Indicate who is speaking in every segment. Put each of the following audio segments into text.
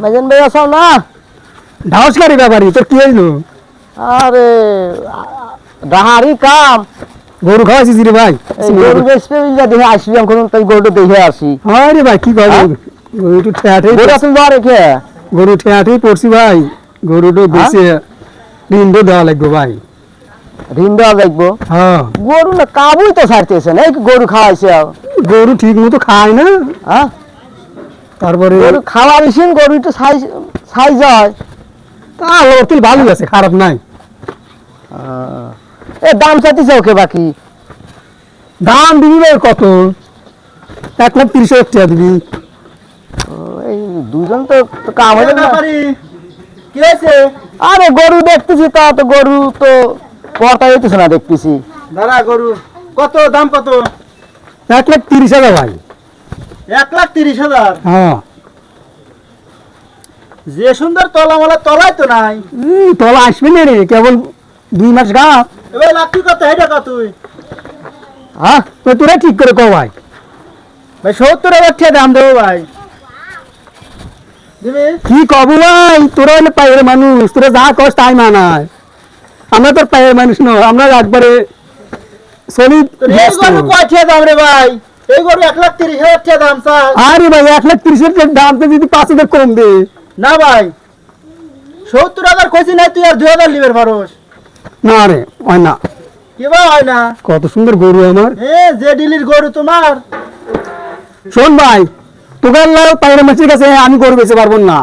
Speaker 1: মাইজান ভাই আসাও না?
Speaker 2: ঢাউসকারী ব্যাপারই তোর কি হইল?
Speaker 1: আরে ডাহারি কাম।
Speaker 2: গরু খাওয়াইছিস রে ভাই?
Speaker 1: গরু বেচতে যা দেখে আসবি এখন তাই গরুটা দেখে আসি।
Speaker 2: হ্যাঁ রে ভাই কি করব
Speaker 1: হ্যাঁ?
Speaker 2: গরু? ঠেয়াঠে
Speaker 1: গরু তুমি বা রেখে
Speaker 2: গরু ঠেয়াঠেই পড়ছি ভাই। গরুটা বেশি ঋণও দেওয়া লাগবে ভাই।
Speaker 1: ঋণ দেওয়া দেখব
Speaker 2: হ্যাঁ।
Speaker 1: গরু না কাবুই তো ছাড়তেছে না গরু খাওয়াইছে
Speaker 2: গরু ঠিক মতো খায় না।
Speaker 1: হ্যাঁ?
Speaker 2: তারপরে
Speaker 1: খাওয়া বেশি গরু একটু সাইজ সাইজ হয়।
Speaker 2: তা ওর তেল ভালোই আছে খারাপ নাই।
Speaker 1: এ দাম চাইতেছে ওকে বাকি।
Speaker 2: দাম দিবি ভাই কত? এক লাখ তিরিশ হাজার টাকা দিবি।
Speaker 1: এই দুজন তো কাম হয়ে যাবে না।
Speaker 3: কি হয়েছে?
Speaker 1: আরে গরু দেখতেছি তা তো গরু তো পর্তা যেতেছে না দেখতেছি।
Speaker 3: দাঁড়া গরু কত দাম কত?
Speaker 2: এক লাখ তিরিশ হাজার ভাই।
Speaker 3: এক লাখ তিরিশ হাজার।
Speaker 2: হ্যাঁ।
Speaker 3: যে সুন্দর তলা মলা তলাই তো নাই।
Speaker 2: তলা আসবে না রে কেবল দুই মাস গা।
Speaker 3: এবার লাখ কি কত হেটা কত তুই?
Speaker 1: হ্যাঁ
Speaker 2: তো তোরা ঠিক করে কো ভাই।
Speaker 3: ভাই সত্তর হাজার টাকা দাম দেবো ভাই।
Speaker 2: কি কব ভাই তোরা হলে পায়ের মানুষ তোরা যা কস তাই মানায়। আমরা তোর পায়ের মানুষ নয় আমরা একবারে
Speaker 3: কয় দাম রে ভাই? এই গরু এক লাখ তিরিশ হাজার টাকা দাম স্যার।
Speaker 2: আরে ভাই এক লাখ তিরিশ হাজার দাম তো যদি পাঁচ হাজার কম দে
Speaker 3: না ভাই সত্তর হাজার কইছি নাই তুই আর দুই হাজার লিবের পারোস
Speaker 2: না রে হয় না।
Speaker 3: কি বা হয় না?
Speaker 2: কত সুন্দর গরু আমার।
Speaker 3: এ যে ডিলির গরু তোমার।
Speaker 2: শোন ভাই তোকে আল্লাহ পায়ের মাছের কাছে আমি গরু বেচতে পারব না।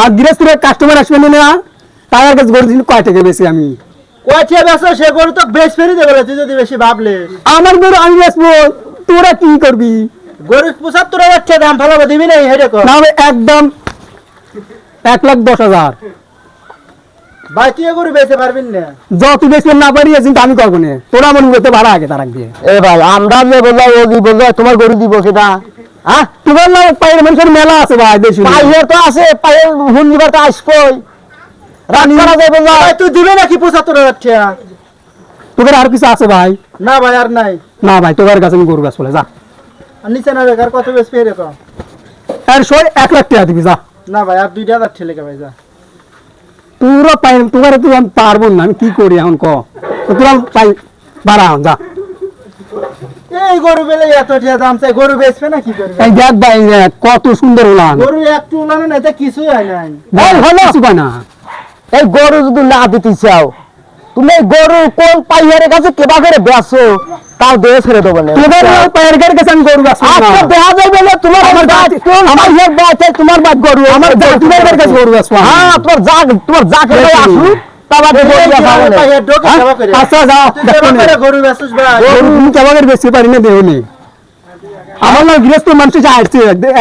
Speaker 2: আর গৃহস্থের কাস্টমার আসবে না তার কাছে গরু দিন কয় টাকা বেশি আমি?
Speaker 3: কয় টাকা বেচো সে গরু তো বেশ ফেরি দেবে তুই যদি বেশি ভাবলে
Speaker 2: আমার গরু আমি বেচবো। তোরা কি করবি?
Speaker 3: গরু পঁচাত্তর হাজার টাকা দাম ফেলাবো দিবি না হেরে কর।
Speaker 2: না একদম এক লাখ দশ হাজার।
Speaker 3: ভাই তুই এ গরু বেচতে পারবিন না।
Speaker 2: যত বেশি না পারি কিন্তু আমি করব না। তোরা মনে করতে ভাড়া আগে তার দিয়ে।
Speaker 1: এ ভাই আমরা যে বলল ও কি বলল তোমার গরু দিব সেটা? হ্যাঁ?
Speaker 2: তোমার না পায়ের মানুষের মেলা আছে ভাই দেশ
Speaker 1: পাইয়ের তো আছে পাইয়ের হুন দিবার তো আসবই। রাত করা যায় বলল?
Speaker 3: ভাই তুই দিবে নাকি পঁচাত্তর হাজার
Speaker 2: তোদের আর কিছু আছে ভাই?
Speaker 3: না ভাই আর নাই।
Speaker 2: না ভাই তোদের কাছে আমি গরু গাছ বলে যা।
Speaker 3: আর নিচে না বেকার কত বেশ পেয়ে রেখো?
Speaker 2: আর সই এক লাখ টাকা দিবি যা।
Speaker 3: না ভাই আর দুইটা হাজার ঠেলে ভাই যা।
Speaker 2: তোরা পাই তোর তুই আমি পারব না আমি কি করি এখন ক? তোরা পাই বাড়া যা।
Speaker 3: এই গরু বেলে এত টাকা দাম চাই গরু বেচবে না কি করবে?
Speaker 2: এই দেখ ভাই কত সুন্দর হলাম
Speaker 3: গরু একটু উলানো না এটা কিছুই হয় নাই।
Speaker 2: বল হলো কিছু না।
Speaker 1: এই গরু যদি না দিতে চাও তুমি এই গরু কোন পাইয়ারের কাছে কেবা করে বেসো তাও দিয়ে ছেড়ে দেবো না
Speaker 2: তোদের ওই পায়ের গাড়ির কাছে আমি গরু গাছ
Speaker 1: আচ্ছা দেখা যাবে না তোমার
Speaker 2: আমার
Speaker 1: আমার
Speaker 2: জাত-
Speaker 1: আমার হের বাচ্চা তোমার বাদ গরু
Speaker 2: আমার জাতিদের কাছে গরু গাছ
Speaker 1: হ্যাঁ তোমার জাগ তোমার জাগ
Speaker 2: দেখি।
Speaker 1: আসু তারপর
Speaker 3: এই
Speaker 1: গরু
Speaker 3: যে
Speaker 1: দেখাবো
Speaker 3: আমার
Speaker 1: না।
Speaker 3: পায়ে ঢোকে
Speaker 1: হ্যাঁ?
Speaker 3: সেবা করে।
Speaker 2: আচ্ছা যা
Speaker 3: তুই
Speaker 2: দেখো
Speaker 3: সেবা
Speaker 2: নে।
Speaker 3: করে
Speaker 2: আমার না গৃহস্থ মানুষ আসছে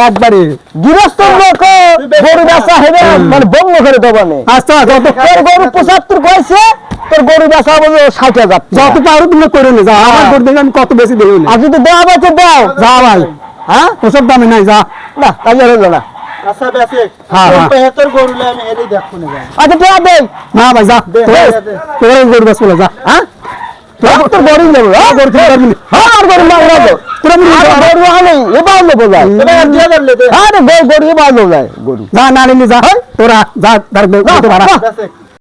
Speaker 2: একবারে।
Speaker 1: গৃহস্থ লোক গরু বেচা হবে মানে বন্ধ করে দেবো
Speaker 2: আচ্ছা যত
Speaker 1: তোর গরু পঁচাত্তর কয়েছে তোর গরু বেচা হবে ষাট হাজার
Speaker 2: যত পারো তুমি করে নে যা। আমার গরু দেখে আমি কত বেশি নেই
Speaker 1: আর যদি দেওয়া বেচে দাও।
Speaker 2: যা ভাই।
Speaker 1: হ্যাঁ?
Speaker 2: ওসব দামে নাই যা।
Speaker 1: না তাই হলো না।
Speaker 3: আচ্ছা বেচে
Speaker 2: হ্যাঁ, হ্যাঁ।
Speaker 3: ভাই
Speaker 1: আচ্ছা ঠিক আছে
Speaker 2: না ভাই যা। তোর গরু বলে যা।
Speaker 1: হ্যাঁ? তোর তোর গরু নেব হ্যাঁ
Speaker 2: গরু খেতে পারবি না।
Speaker 1: হ্যাঁ আর গরু না নেব
Speaker 2: তোরা আমি
Speaker 1: আর এবার নেব যায়
Speaker 3: এবার আর দুই হাজার লে দে
Speaker 1: আরে গরু গরু যায় গরু
Speaker 2: যা না নিলে যা তোরা যা